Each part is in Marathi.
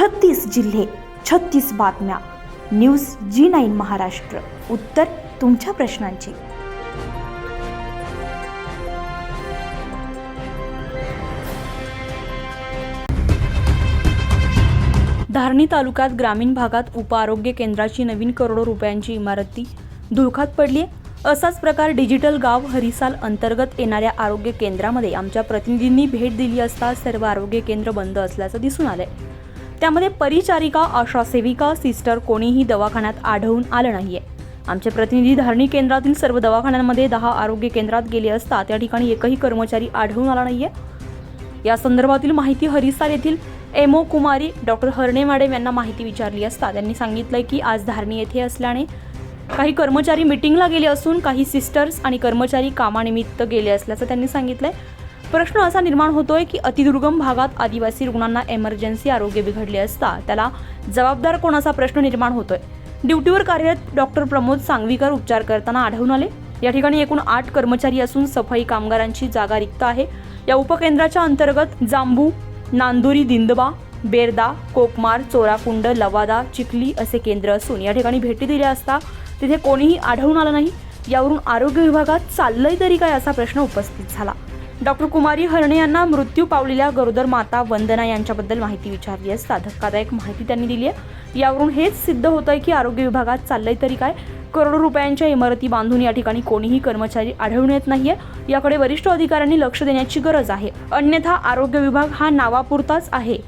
छत्तीस जिल्हे छत्तीस बातम्या. News G nine Maharashtra. उत्तर तुमच्या प्रश्नांची. धारणी तालुक्यात ग्रामीण भागात उपआरोग्य केंद्राची नवीन करोडो रुपयांची इमारती धुळखात पडली असाच प्रकार डिजिटल गाव हरिसाल अंतर्गत येणाऱ्या आरोग्य केंद्रामध्ये आमच्या प्रतिनिधींनी भेट दिली असता सर्व आरोग्य केंद्र बंद असल्याचं दिसून आलंय. त्यामध्ये परिचारिका आशा सेविका सिस्टर कोणीही दवाखान्यात आढळून आलं नाहीये. आमचे प्रतिनिधी धारणी केंद्रातील सर्व दवाखान्यांमध्ये दहा आरोग्य केंद्रात गेले असता त्या ठिकाणी एकही कर्मचारी आढळून आला नाहीये. या संदर्भातील माहिती हरिसार येथील एमओ कुमारी डॉक्टर हरणे मॅडम यांना माहिती विचारली असता त्यांनी सांगितलंय की आज धारणी येथे असल्याने काही कर्मचारी मिटिंगला गेले असून काही सिस्टर्स आणि कर्मचारी कामानिमित्त गेले असल्याचं त्यांनी सांगितलंय. प्रश्न असा निर्माण होतोय की अतिदुर्गम भागात आदिवासी रुग्णांना एमर्जन्सी आरोग्य बिघडले असता त्याला जबाबदार कोणाचा प्रश्न निर्माण होतोय? ड्युटीवर कार्यरत डॉक्टर प्रमोद सांगवीकर उपचार करताना आढळून आले. या ठिकाणी एकूण आठ कर्मचारी असून सफाई कामगारांची जागा रिक्त आहे. या उपकेंद्राच्या अंतर्गत जांबू नांदुरी दिंदबा बेरदा कोकमार चोराकुंड लवादा चिखली असे केंद्र असून या ठिकाणी भेटी दिल्या असता तिथे कोणीही आढळून आलं नाही. यावरून आरोग्य विभागात चाललंय तरी काय असा प्रश्न उपस्थित झाला. डॉक्टर कुमारी हरणे यांना मृत्यू पावलेल्या गरोदर माता वंदना यांच्याबद्दल माहिती विचारली असता धक्कादायक माहिती त्यांनी दिली आहे. यावरून हेच सिद्ध होतंय की आरोग्य विभागात चाललंय तरी काय? करोडो रुपयांच्या इमारती बांधून या ठिकाणी कोणीही कर्मचारी आढळून येत नाहीये. याकडे वरिष्ठ अधिकाऱ्यांनी लक्ष देण्याची गरज आहे. अन्यथा आरोग्य विभाग हा नावापुरताच आहे.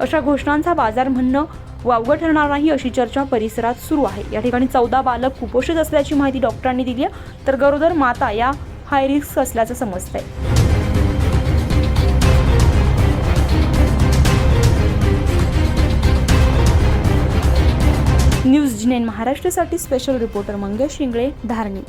अशा घोषणांचा बाजार म्हणणं वावगं ठरणार नाही अशी चर्चा परिसरात सुरू आहे. या ठिकाणी चौदा बालक कुपोषित असल्याची माहिती डॉक्टरांनी दिली आहे. तर गरोदर माता या हाय रिस्क असल्याचं समजतंय. जिनेन महाराष्ट्रासाठी स्पेशल रिपोर्टर मंगेश शिंगळे धारणी.